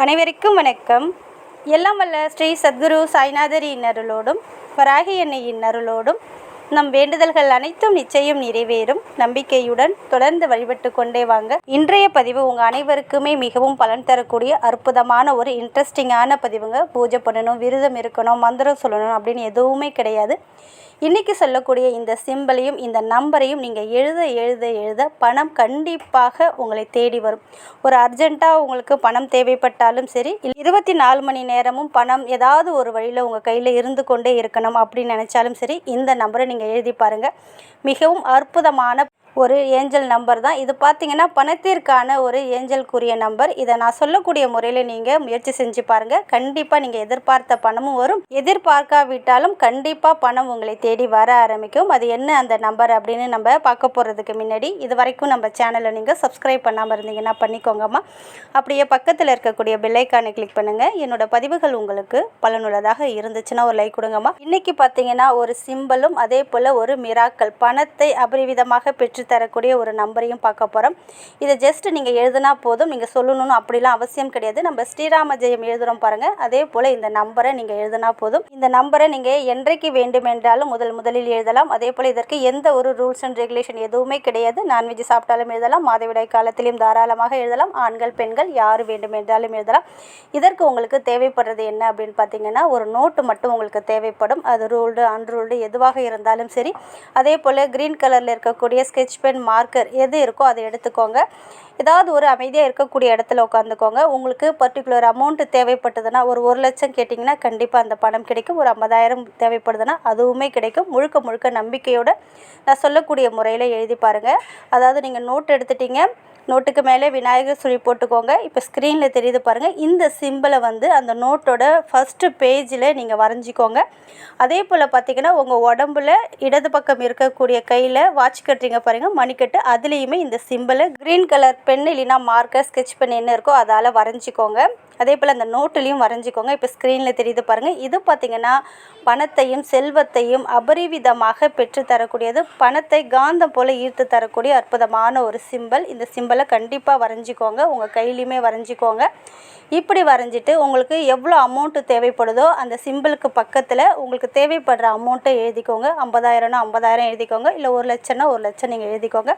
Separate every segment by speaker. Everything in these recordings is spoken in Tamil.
Speaker 1: அனைவருக்கும் வணக்கம். எல்லாம் வல்ல ஸ்ரீ சத்குரு சாய்நாதர் இன்னருளோடும் வராகி எண்ணெயின் அருளோடும் நம் வேண்டுதல்கள் அனைத்தும் நிச்சயம் நிறைவேறும். நம்பிக்கையுடன் தொடர்ந்து வழிபட்டு கொண்டே வாங்க. இன்றைய பதிவு உங்கள் அனைவருக்குமே மிகவும் பலன் தரக்கூடிய அற்புதமான ஒரு இன்ட்ரெஸ்டிங்கான பதிவுங்க. பூஜை பண்ணணும் விரதம் இருக்கணும் மந்திரம் சொல்லணும் அப்படின்னு எதுவுமே கிடையாது. இன்றைக்கி சொல்லக்கூடிய இந்த சிம்பிளையும் இந்த நம்பரையும் நீங்கள் எழுத எழுத எழுத பணம் கண்டிப்பாக உங்களை தேடி வரும். ஒரு அர்ஜெண்ட்டாக உங்களுக்கு பணம் தேவைப்பட்டாலும் சரி இருபத்தி நாலு மணி நேரமும் பணம் ஏதாவது ஒரு வழியில் உங்கள் கையில் இருந்து கொண்டே இருக்கணும் அப்படின்னு நினச்சாலும் சரி இந்த நம்பரை நீங்கள் எழுதி பாருங்கள் மிகவும் அற்புதமான ஒரு ஏஞ்சல் நம்பர் தான். இது பார்த்தீங்கன்னா பணத்திற்கான ஒரு ஏஞ்சல்குரிய நம்பர். இதை நான் சொல்லக்கூடிய முறையில் நீங்கள் முயற்சி செஞ்சு பாருங்கள் கண்டிப்பாக நீங்கள் எதிர்பார்த்த பணமும் வரும். எதிர்பார்க்காவிட்டாலும் கண்டிப்பாக பணம் உங்களை தேடி வர ஆரம்பிக்கும். அது என்ன அந்த நம்பர் அப்படின்னு நம்ம பார்க்க போகிறதுக்கு முன்னாடி இது வரைக்கும் நம்ம சேனலை நீங்கள் சப்ஸ்கிரைப் பண்ணாமல் இருந்தீங்கன்னா பண்ணிக்கோங்கம்மா. அப்படியே பக்கத்தில் இருக்கக்கூடிய பெல்லைக்கானை கிளிக் பண்ணுங்கள் என்னோட பதிவுகள் உங்களுக்கு பலனுள்ளதாக இருந்துச்சுன்னா ஒரு லைக் கொடுங்கம்மா. இன்றைக்கி பார்த்தீங்கன்னா ஒரு சிம்பிளும் அதே போல் ஒரு மிராக்கள் பணத்தை அபரிவிதமாக பெற்று தரக்கூடிய ஒரு நம்பரையும் பார்க்க போகிறோம் இதை ஜஸ்ட் நீங்கள் எழுதுனா போதும். நீங்கள் சொல்லணும்னு அப்படிலாம் அவசியம் கிடையாது. நம்ம ஸ்ரீராம ஜெயம் எழுதுகிறோம் பாருங்கள் அதே போல் இந்த நம்பரை நீங்கள் எழுதுனா போதும். இந்த நம்பரை நீங்கள் என்றைக்கு வேண்டுமென்றாலும் முதல் முதலில் எழுதலாம். அதே போல் இதற்கு எந்த ஒரு ரூல்ஸ் அண்ட் ரெகுலேஷன் எதுவுமே கிடையாது. நான்வெஜ் சாப்பிட்டாலும் எழுதலாம். மாதவிடாய் காலத்திலையும் தாராளமாக எழுதலாம். ஆண்கள் பெண்கள் யார் வேண்டுமென்றாலும் எழுதலாம். இதற்கு உங்களுக்கு தேவைப்படுறது என்ன அப்படின்னு பார்த்தீங்கன்னா ஒரு நோட்டு மட்டும் உங்களுக்கு தேவைப்படும். அது ரூல்டு அன்ரூல்டு எதுவாக இருந்தாலும் சரி. அதே போல் க்ரீன் கலரில் இருக்கக்கூடிய ஸ்கெட்ச் பென் மார்க்கர் எது இருக்கோ அதை எடுத்துக்கோங்க. ஏதாவது ஒரு அமைதியாக இருக்கக்கூடிய இடத்துல உட்காந்துக்கோங்க. உங்களுக்கு பர்டிகுலர் அமௌண்ட்டு தேவைப்பட்டதுன்னா ஒரு ஒரு லட்சம் கேட்டிங்கன்னா கண்டிப்பாக அந்த பணம் கிடைக்கும். ஒரு ஐம்பதாயிரம் தேவைப்படுதுன்னா அதுவுமே கிடைக்கும். முழுக்க முழுக்க நம்பிக்கையோடு நான் சொல்லக்கூடிய முறையில் எழுதி பாருங்கள் அதாவது நீங்கள் நோட் எடுத்துட்டீங்க. நோட்டுக்கு மேலே விநாயகர் சுழி போட்டுக்கோங்க. இப்போ ஸ்க்ரீனில் தெரியுது பாருங்கள் இந்த சிம்பிளை வந்து அந்த நோட்டோட ஃபஸ்ட்டு பேஜில் நீங்கள் வரைஞ்சிக்கோங்க. அதே போல் பார்த்தீங்கன்னா உங்கள் உடம்புல இடது பக்கம் இருக்கக்கூடிய கையில் வாட்ச் கட்டுறீங்க பாருங்கள் மணிக்கட்டு அதுலேயுமே இந்த சிம்பிளை க்ரீன் கலர் பென் இல்லைன்னா மார்க்கர் ஸ்கெட்ச் பென் என்ன இருக்கோ அதால் வரைஞ்சிக்கோங்க. அதே போல் அந்த நோட்டுலேயும் வரைஞ்சிக்கோங்க. இப்போ ஸ்க்ரீனில் தெரியுது பாருங்கள் இது பார்த்திங்கன்னா பணத்தையும் செல்வத்தையும் அபரிவிதமாக பெற்று தரக்கூடியது பணத்தை காந்தம் போல் ஈர்த்து தரக்கூடிய அற்புதமான ஒரு சிம்பிள் இந்த சிம்பல் கண்டிப்பாக வரைஞ்சிக்கோங்க. உங்கள் கையிலையுமே வரைஞ்சிக்கோங்க. இப்படி வரைஞ்சிட்டு உங்களுக்கு எவ்வளோ அமௌண்ட்டு தேவைப்படுதோ அந்த சிம்பிளுக்கு பக்கத்தில் உங்களுக்கு தேவைப்படுற அமௌண்ட்டை எழுதிக்கோங்க. ஐம்பதாயிரம்னா ஐம்பதாயிரம் எழுதிக்கோங்க. இல்லை ஒரு லட்சம்னா ஒரு லட்சம் நீங்கள் எழுதிக்கோங்க.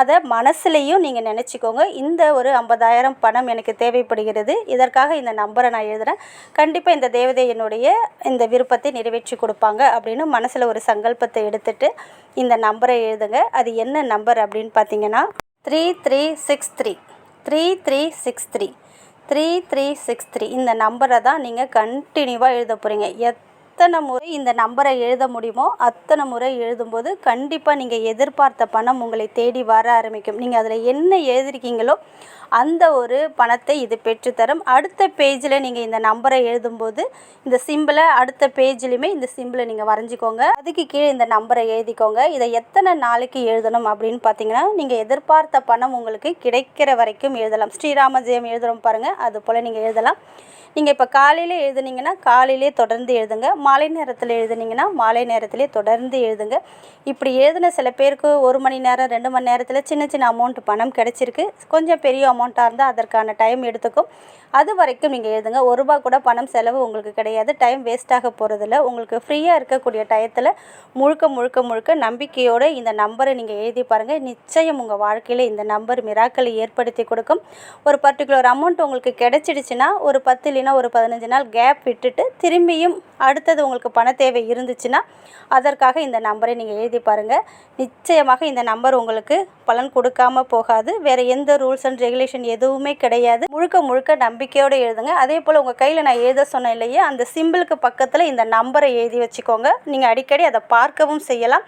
Speaker 1: அதை மனசுலேயும் நீங்கள் நினச்சிக்கோங்க. இந்த ஒரு ஐம்பதாயிரம் பணம் எனக்கு தேவைப்படுகிறது. இதற்காக இந்த நம்பரை நான் எழுதுகிறேன் கண்டிப்பாக இந்த தேவதை என்னுடைய இந்த விருப்பத்தை நிறைவேற்றி கொடுப்பாங்க அப்படின்னு மனசில் ஒரு சங்கல்பத்தை எடுத்துட்டு இந்த நம்பரை எழுதுங்க. அது என்ன நம்பர் அப்படின்னு பார்த்தீங்கன்னா three three six three. Three three six three. Three three six three. இந்த நம்பரை தான் நீங்கள் கண்டினியூவாக எழுத போகிறீங்க எத் எத்தனை முறை இந்த நம்பரை எழுத முடியுமோ அத்தனை முறை எழுதும்போது கண்டிப்பாக நீங்கள் எதிர்பார்த்த பணம் உங்களை தேடி வர ஆரம்பிக்கும். நீங்கள் அதில் என்ன எழுதிருக்கீங்களோ அந்த ஒரு பணத்தை இது பெற்றுத்தரும். அடுத்த பேஜில் நீங்கள் இந்த நம்பரை எழுதும்போது இந்த சிம்பிளை அடுத்த பேஜ்லேயுமே இந்த சிம்பிளை நீங்கள் வரைஞ்சிக்கோங்க. அதுக்கு கீழே இந்த நம்பரை எழுதிக்கோங்க. இதை எத்தனை நாளைக்கு எழுதணும் அப்படின்னு பார்த்தீங்கன்னா நீங்கள் எதிர்பார்த்த பணம் உங்களுக்கு கிடைக்கிற வரைக்கும் எழுதலாம். ஸ்ரீராம ஜெயம் எழுதுகிறோம் பாருங்கள் அது போல் நீங்கள் எழுதலாம். நீங்கள் இப்போ காலையில் எழுதுனீங்கன்னா காலையிலே தொடர்ந்து எழுதுங்க. மாலை நேரத்தில் எழுதுனீங்கன்னா மாலை நேரத்திலே தொடர்ந்து எழுதுங்க. இப்படி எழுதின சில பேருக்கு ஒரு மணி நேரம் ரெண்டு மணி நேரத்தில் சின்ன சின்ன அமௌண்ட் பணம் கிடச்சிருக்கு. கொஞ்சம் பெரிய அமௌண்ட்டாக இருந்தால் அதற்கான டைம் எடுத்துக்கும். அது வரைக்கும் நீங்கள் எழுதுங்க. ஒரு ரூபா கூட பணம் செலவு உங்களுக்கு கிடையாது. டைம் வேஸ்ட்டாக போகிறதில்ல உங்களுக்கு ஃப்ரீயாக இருக்கக்கூடிய டயத்தில் முழுக்க முழுக்க முழுக்க நம்பிக்கையோடு இந்த நம்பரை நீங்கள் எழுதி பாருங்கள் நிச்சயம் உங்கள் வாழ்க்கையில் இந்த நம்பர் மிராக்களை ஏற்படுத்தி கொடுக்கும். ஒரு பர்டிகுலர் அமௌண்ட் உங்களுக்கு கிடைச்சிடுச்சுன்னா ஒரு பத்து இல்லைன்னா ஒரு பதினஞ்சு நாள் கேப் விட்டுட்டு திரும்பியும் அடுத்தது உங்களுக்கு பண தேவை இருந்துச்சுன்னா அதற்காக இந்த நம்பரை நீங்கள் எழுதி பாருங்கள் நிச்சயமாக இந்த நம்பர் உங்களுக்கு பலன் கொடுக்காம போகாது. வேறு எந்த ரூல்ஸ் அண்ட் ரெகுலேஷன் எதுவுமே கிடையாது. முழுக்க முழுக்க நம்பிக்கையோடு எழுதுங்க. அதே போல் உங்கள் கையில் நான் எழுத சொன்னேன் இல்லையா அந்த சிம்பிளுக்கு பக்கத்தில் இந்த நம்பரை எழுதி வச்சுக்கோங்க. நீங்கள் அடிக்கடி அதை பார்க்கவும் செய்யலாம்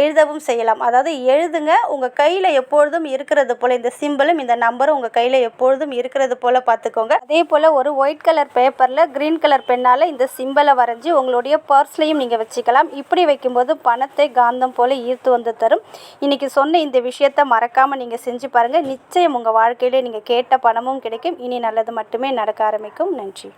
Speaker 1: எழுதவும் செய்யலாம். அதாவது எழுதுங்க உங்கள் கையில் எப்பொழுதும் இருக்கிறது போல் இந்த சிம்பிளும் இந்த நம்பரும் உங்கள் கையில் எப்பொழுதும் இருக்கிறது போல் பார்த்துக்கோங்க. அதே போல் ஒரு ஒயிட் கலர் பேப்பரில் க்ரீன் கலர் பெண்ணால் இந்த சிம்பிளை வரைஞ்சி உங்களுடைய பர்ஸ்லையும் நீங்கள் வச்சுக்கலாம். இப்படி வைக்கும்போது பணத்தை காந்தம் போல் ஈர்த்து வந்து தரும். இன்றைக்கி சொன்ன இந்த விஷயத்தை மறக்காமல் நீங்கள் செஞ்சு பாருங்கள் நிச்சயம் உங்கள் வாழ்க்கையிலே நீங்கள் கேட்ட பணமும் கிடைக்கும். இனி நல்லது மட்டுமே நடக்க ஆரம்பிக்கும். நன்றி.